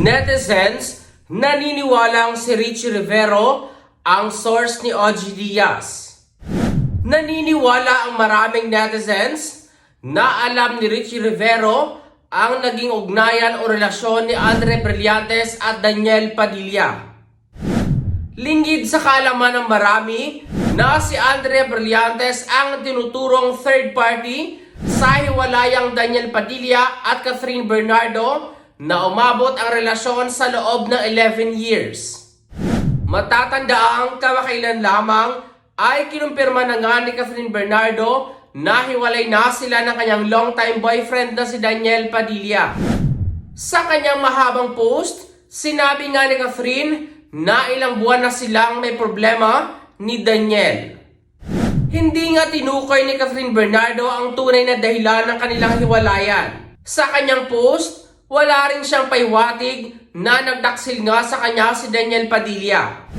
Netizens naniniwalang si Richie Rivero ang source ni OG Diaz. Naniniwala ang maraming netizens na alam ni Richie Rivero ang naging ugnayan o relasyon ni Andre Brillantes at Daniel Padilla. Lingid sa kaalaman ng marami na si Andre Brillantes ang tinuturong third party sa hiwalayang Daniel Padilla at Catherine Bernardo na umabot ang relasyon sa loob ng 11 years. Matatanda ang kamakailan lamang ay kinumpirma na nga ni Catherine Bernardo na hiwalay na sila ng kanyang longtime boyfriend na si Daniel Padilla. Sa kanyang mahabang post, sinabi nga ni Catherine na ilang buwan na silang may problema ni Daniel. Hindi nga tinukoy ni Catherine Bernardo ang tunay na dahilan ng kanilang hiwalayan. Sa kanyang post, wala rin siyang paiwatig na nagdaksil nga sa kanya si Daniel Padilla.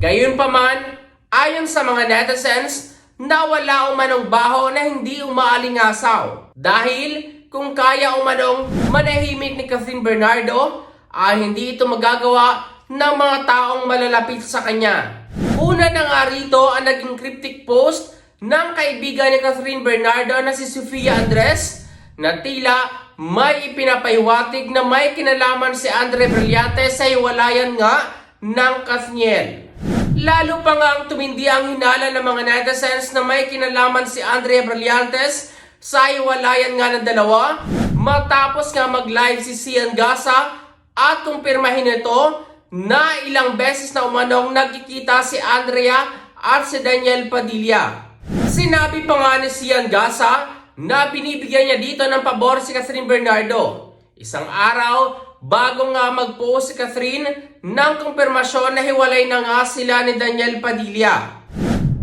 Gayunpaman, ayon sa mga netizens, na wala umanong baho na hindi umaalingasaw. Dahil kung kaya umanong manahimik ni Catherine Bernardo, ay hindi ito magagawa ng mga taong malalapit sa kanya. Una na nga rito ang naging cryptic post ng kaibigan ni Catherine Bernardo na si Sofia Andres na tila may ipinapaiwatig na may kinalaman si Andre Brillante sa iwalayan nga ng Kathniel. Lalo pa nga ang tumindi ang hinala ng mga netizens na may kinalaman si Andre Brillantes sa iwalayan nga ng dalawa matapos nga mag-live si Sian Gasa at kumpirmahin ito na ilang beses na umanong nagkikita si Andrea at si Daniel Padilla. Sinabi pa nga ni Sian Gasa na binibigyan niya dito ng pabor si Catherine Bernardo. Isang araw, bago nga mag-post si Catherine ng kumpirmasyon na hiwalay na nga sila ni Daniel Padilla.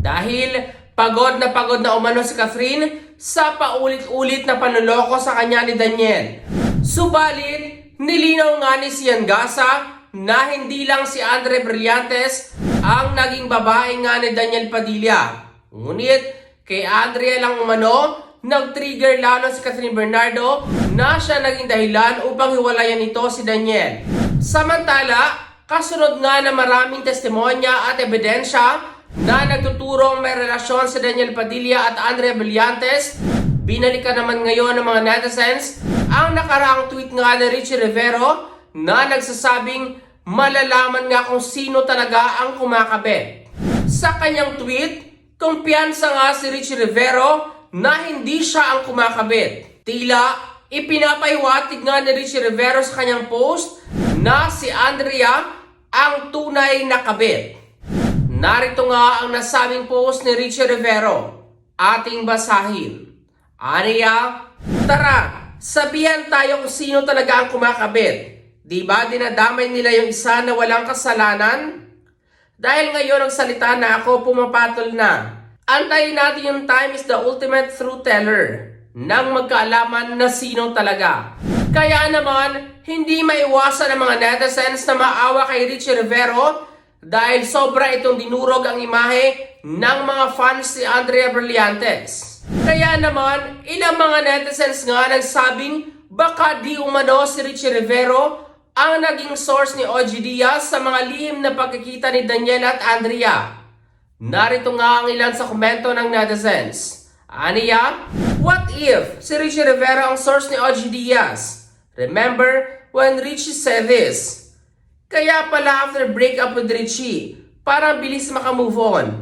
Dahil pagod na pagod na umano si Catherine sa paulit-ulit na panuloko sa kanya ni Daniel. Subalit, nilinaw nga ni Sian Gasa na hindi lang si Andre Brillantes ang naging babae nga ni Daniel Padilla. Ngunit, kay Andrea lang umano, nag-trigger lalo si Catherine Bernardo na siya naging dahilan upang hiwalayan ito si Daniel. Samantala, kasunod nga na maraming testimonya at ebidensya na nagtuturong may relasyon si Daniel Padilla at Andrea Brillantes, binalikan naman ngayon ng mga netizens ang nakaraang tweet nga ni Richie Rivero na nagsasabing malalaman nga kung sino talaga ang kumakabit. Sa kanyang tweet, kumpiyansa nga si Richie Rivero na hindi siya ang kumakabit. Tila, ipinapaiwatig nga ni Richie Rivero sa kanyang post na si Andrea ang tunay na kabit. Narito nga ang nasabing post ni Richie Rivero. Ating basahin. Andrea, tara, sabihan tayo kung sino talaga ang kumakabit. Di ba dinadamay nila yung isa na walang kasalanan? Dahil ngayon ang salita na ako pumapatol na. Antayin natin yung time is the ultimate truth teller nang magkaalaman na sino talaga. Kaya naman, hindi maiwasan ng mga netizens na maawa kay Richie Rivero dahil sobra itong dinurog ang imahe ng mga fans ni Andrea Brillantes. Kaya naman, ilang mga netizens nga nagsabing baka di umano si Richie Rivero ang naging source ni OG Diaz sa mga lihim na pagkikita ni Daniel at Andrea. Narito nga ang ilan sa komento ng netizens. Aniya, what if si Richie Rivera ang source ni OG Diaz? Remember when Richie said this? Kaya pala after breakup with Richie, parang bilis makamove on.